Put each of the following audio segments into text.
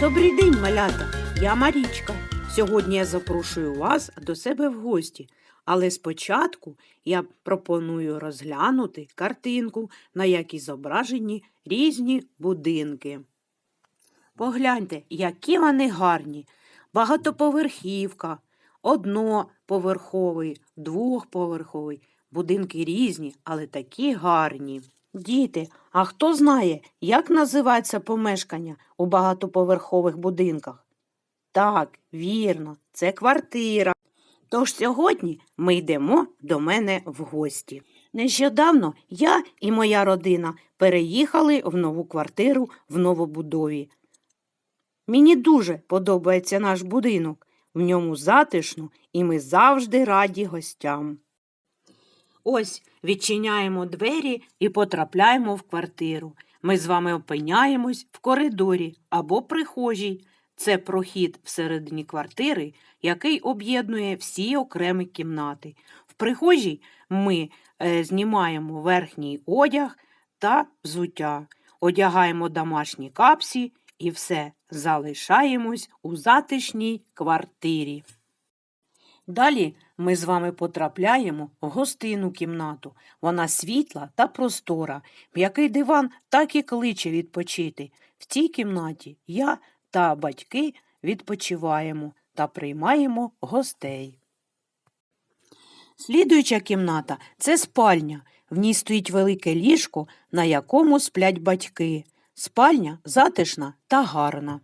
Добрий день, малята! Я Марічка. Сьогодні я запрошую вас до себе в гості. Але спочатку я пропоную розглянути картинку, на якій зображені різні будинки. Погляньте, які вони гарні. Багатоповерхівка, одноповерховий, двохповерховий. Будинки різні, але такі гарні. Діти, а хто знає, як називається помешкання у багатоповерхових будинках? Так, вірно, це квартира. Тож сьогодні ми йдемо до мене в гості. Нещодавно я і моя родина переїхали в нову квартиру в новобудові. Мені дуже подобається наш будинок. В ньому затишно, і ми завжди раді гостям. Ось відчиняємо двері і потрапляємо в квартиру. Ми з вами опиняємось в коридорі або прихожій. Це прохід всередині квартири, який об'єднує всі окремі кімнати. В прихожій ми е, знімаємо верхній одяг та взуття, одягаємо домашні капсі і все залишаємось у затишній квартирі. Далі ми з вами потрапляємо в гостинну кімнату. Вона світла та простора. М'який диван так і кличе відпочити. В цій кімнаті я та батьки відпочиваємо та приймаємо гостей. Слідуюча кімната це спальня. В ній стоїть велике ліжко, на якому сплять батьки. Спальня затишна та гарна.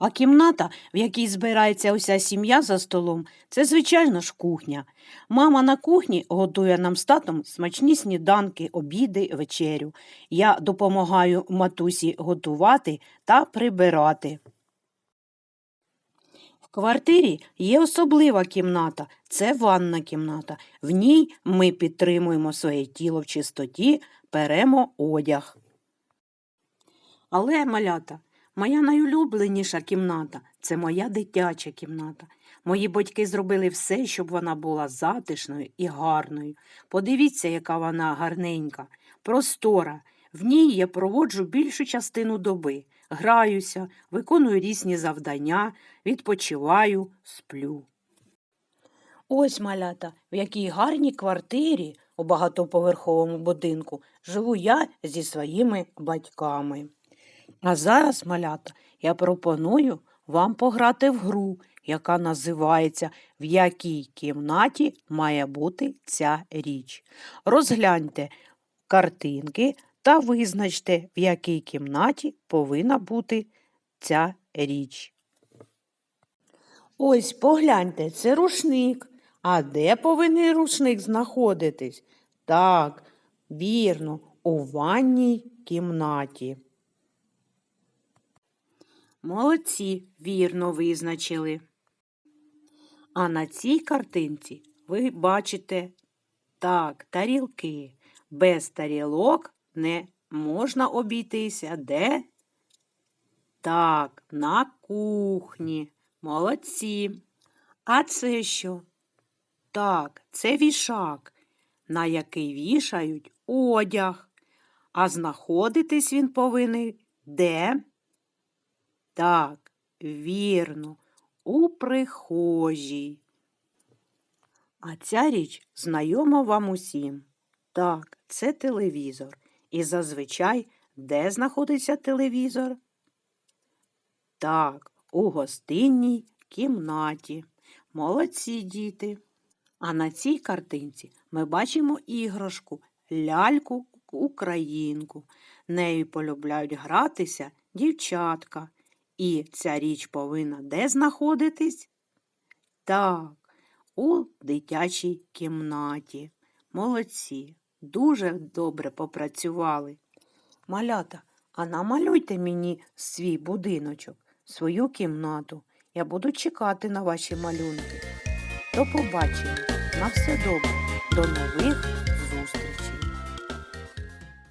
А кімната, в якій збирається уся сім'я за столом, це, звичайно ж, кухня. Мама на кухні готує нам з татом смачні сніданки, обіди, вечерю. Я допомагаю матусі готувати та прибирати. В квартирі є особлива кімната це ванна кімната. В ній ми підтримуємо своє тіло в чистоті, перемо одяг. Але, малята, моя найулюбленіша кімната це моя дитяча кімната. Мої батьки зробили все, щоб вона була затишною і гарною. Подивіться, яка вона гарненька, простора. В ній я проводжу більшу частину доби, граюся, виконую різні завдання, відпочиваю, сплю. Ось малята, в якій гарній квартирі у багатоповерховому будинку живу я зі своїми батьками. А зараз, малята, я пропоную вам пограти в гру, яка називається В якій кімнаті має бути ця річ. Розгляньте картинки та визначте, в якій кімнаті повинна бути ця річ. Ось погляньте, це рушник. А де повинен рушник знаходитись? Так, вірно, у ванній кімнаті. Молодці, вірно визначили. А на цій картинці ви бачите так, тарілки. Без тарілок не можна обійтися. Де? Так, на кухні. Молодці. А це що? Так, це вішак, на який вішають одяг. А знаходитись він повинен де? Так, вірно, у прихожій. А ця річ знайома вам усім. Так, це телевізор. І зазвичай де знаходиться телевізор? Так, у гостинній кімнаті. Молодці діти. А на цій картинці ми бачимо іграшку, ляльку українку. Нею полюбляють гратися дівчатка. І ця річ повинна де знаходитись? Так, у дитячій кімнаті. Молодці, дуже добре попрацювали. Малята, а намалюйте мені свій будиночок, свою кімнату. Я буду чекати на ваші малюнки. До побачення. На все добре. До нових